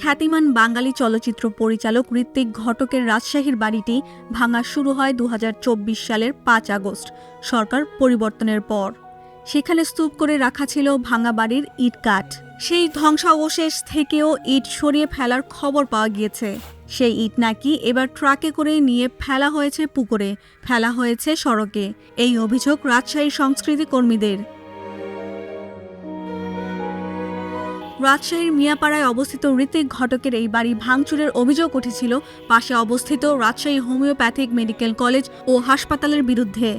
খ্যাতিমান বাঙালি চলচ্চিত্র পরিচালক ঋত্বিক ঘটকের রাজশাহীর বাড়িটি ভাঙা শুরু হয় দু হাজার চব্বিশ সালের পাঁচ আগস্ট, সরকার পরিবর্তনের পর। সেখানে স্তূপ করে রাখা ছিল ভাঙা বাড়ির ইট কাঠ। সেই ধ্বংসাবশেষ থেকেও ইট সরিয়ে ফেলার খবর পাওয়া গিয়েছে। সেই ইট নাকি এবার ট্রাকে করে নিয়ে ফেলা হয়েছে পুকুরে, ফেলা হয়েছে সড়কে। এই অভিযোগ রাজশাহীর সংস্কৃতি কর্মীদের। রাজশাহীর মিয়াপাড়ায় অবস্থিত ঋতিক ঘটকের এই বাড়ি ভাঙচুরের অভিযোগ উঠেছিল। পাশে অবস্থিত রাজশাহী হোমিওপ্যাথিক মেডিকেল কলেজ ও হাসপাতালের বিরুদ্ধে।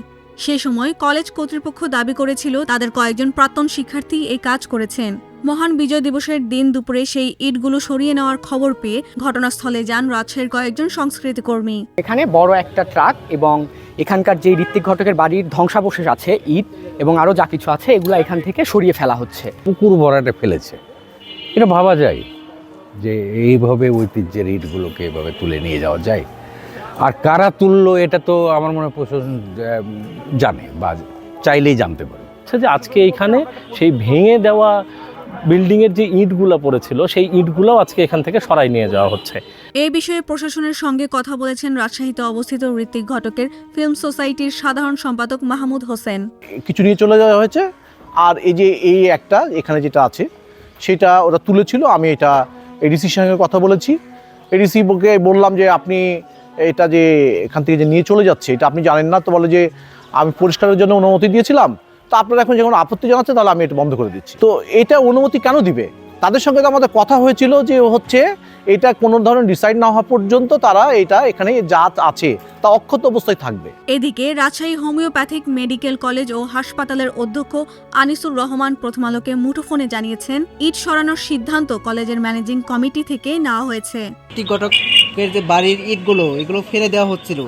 সে সময় কলেজ কর্তৃপক্ষ দাবি করেছিল তাদের কয়েকজন প্রাক্তন শিক্ষার্থী এই কাজ করেছেন। মহান বিজয় দিবসের দিন দুপুরে সেই ইটগুলো সরিয়ে নেওয়ার খবর পেয়ে ঘটনাস্থলে যান রাজশাহীর কয়েকজন সংস্কৃতি কর্মী। এখানে বড় একটা ট্রাক এবং এখানকার যে ঋত্বিক ঘটকের বাড়ির ধ্বংসাবশেষ আছে ইট এবং আরও যা কিছু আছে এগুলো এখান থেকে সরিয়ে ফেলা হচ্ছে। পুকুর ভরাটে ফেলেছে। এটা ভাবা যায় যে এইভাবে ঐতিহ্যের ইটগুলোকে এভাবে তুলে নিয়ে যাওয়া যায়। আর কারা তুললো এটা তো আমার মনে হয় প্রশাসন জানে বা চাইলেই জানতে পারে। হচ্ছে যে আজকে এইখানে সেই ভেঙে দেওয়া বিল্ডিংয়ের যে ইঁটগুলো পড়েছিল সেই ইঁটগুলোও আজকে এখান থেকে সরাই নিয়ে যাওয়া হচ্ছে। এই বিষয়ে প্রশাসনের সঙ্গে কথা বলেছেন রাজশাহীতে অবস্থিত ঋত্বিক ঘটকের ফিল্ম সোসাইটির সাধারণ সম্পাদক মাহমুদ হোসেন। কিছু নিয়ে চলে যাওয়া হয়েছে। আর এই যে এই একটা এখানে যেটা আছে সেটা ওরা তুলেছিল, আমি এটা এডিসির সঙ্গে কথা বলেছি। এডিসিকে বললাম যে আপনি এটা যে এখান থেকে যে নিয়ে চলে যাচ্ছে, এটা আপনি জানেন না, তো বলে যে আমি পরিষ্কারের জন্য অনুমতি দিয়েছিলাম। তো আপনারা এখন যখন আপত্তি জানাচ্ছে তাহলে আমি এটা বন্ধ করে দিচ্ছি। তো এটা অনুমতি কেন দিবে? তাদের সঙ্গে তো আমাদের কথা হয়েছিল যে হচ্ছে এটা কোনো ধরনের ডিসাইড না হওয়া পর্যন্ত তারা এটা এখানে যা আছে তা অক্ষত অবস্থায় থাকবে। এদিকে রাজশাহী হোমিওপ্যাথিক মেডিকেল কলেজ ও হাসপাতালের অধ্যক্ষ আনিসুর রহমান প্রথম আলোকে মুঠোফোনে জানিয়েছেন ইট সরানোর সিদ্ধান্ত কলেজের ম্যানেজিং কমিটি থেকে নেওয়া হয়েছে। ঘটকের যে বাড়ির ইটগুলো এগুলো ফেলে দেওয়া হচ্ছিল।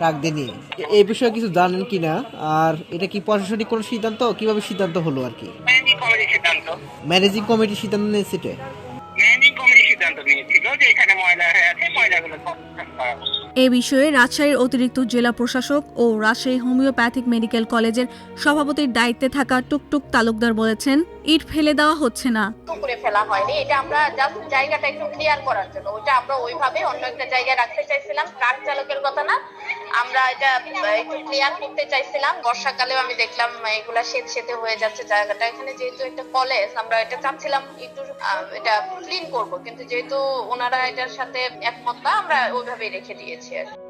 ট্রাক দিয়ে নিয়ে এই বিষয়ে কিছু জানেন কি না আর এটা কি প্রশাসনিক কোনো সিদ্ধান্ত? কীভাবে সিদ্ধান্ত হলো আর কি? ম্যানেজিং কমিটির সিদ্ধান্ত। ম্যানেজিং কমিটির সিদ্ধান্ত নিয়েছে এটা? এ বিষয়ে রাজশাহীর অতিরিক্ত জেলা প্রশাসক ও রাজশাহী হোমিওপ্যাথিক মেডিকেল কলেজের সভাপতির দায়িত্বে থাকা টুকটুক তালুকদার বলেছেন ইট ফেলে দেওয়া হচ্ছে না। করে ফেলা হয়নি। এটা আমরা জাস্ট জায়গাটা একটু ক্লিয়ার করার জন্য। ওইটা আমরা ওইভাবে অন্য একটা জায়গায় রাখতে চাইছিলাম। ট্রাক চালকের কথা না। আমরা এটা একটু ক্লিয়ার করতে চাইছিলাম। বর্ষাকালেও আমি দেখলাম এগুলা শীত শীতে হয়ে যাচ্ছে জায়গাটা। এখানে যেহেতু একটা কলেজ, আমরা এটা চাচ্ছিলাম একটু এটা ক্লিন করব। কিন্তু যেহেতু ওনারা এটার সাথে একমত না, আমরা ওইভাবেই রেখে দিয়েছি আর কি।